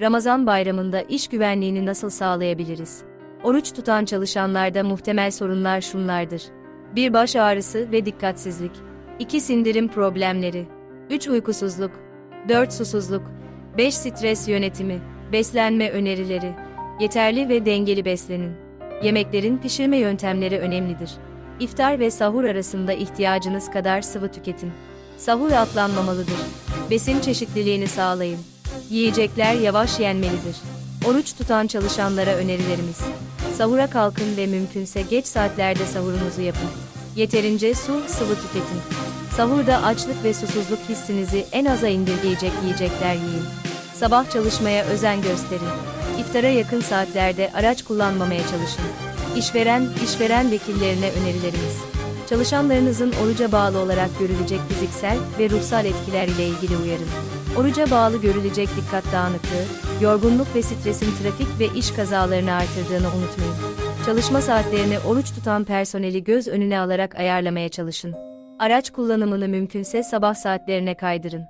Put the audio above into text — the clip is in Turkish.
Ramazan bayramında iş güvenliğini nasıl sağlayabiliriz? Oruç tutan çalışanlarda muhtemel sorunlar şunlardır. 1. Baş ağrısı ve dikkatsizlik. 2. Sindirim problemleri. 3. Uykusuzluk. 4. Susuzluk. 5. Stres yönetimi. Beslenme önerileri. Yeterli ve dengeli beslenin. Yemeklerin pişirme yöntemleri önemlidir. İftar ve sahur arasında ihtiyacınız kadar sıvı tüketin. Sahur atlanmamalıdır. Besin çeşitliliğini sağlayın. Yiyecekler yavaş yenmelidir. Oruç tutan çalışanlara önerilerimiz. Sahura kalkın ve mümkünse geç saatlerde sahurunuzu yapın. Yeterince su, sıvı tüketin. Sahurda açlık ve susuzluk hissinizi en aza indirgeyecek yiyecekler yiyin. Sabah çalışmaya özen gösterin. İftara yakın saatlerde araç kullanmamaya çalışın. İşveren, işveren vekillerine önerilerimiz. Çalışanlarınızın oruca bağlı olarak görülecek fiziksel ve ruhsal etkiler ile ilgili uyarın. Oruca bağlı görülecek dikkat dağınıklığı, yorgunluk ve stresin trafik ve iş kazalarını artırdığını unutmayın. Çalışma saatlerini oruç tutan personeli göz önüne alarak ayarlamaya çalışın. Araç kullanımını mümkünse sabah saatlerine kaydırın.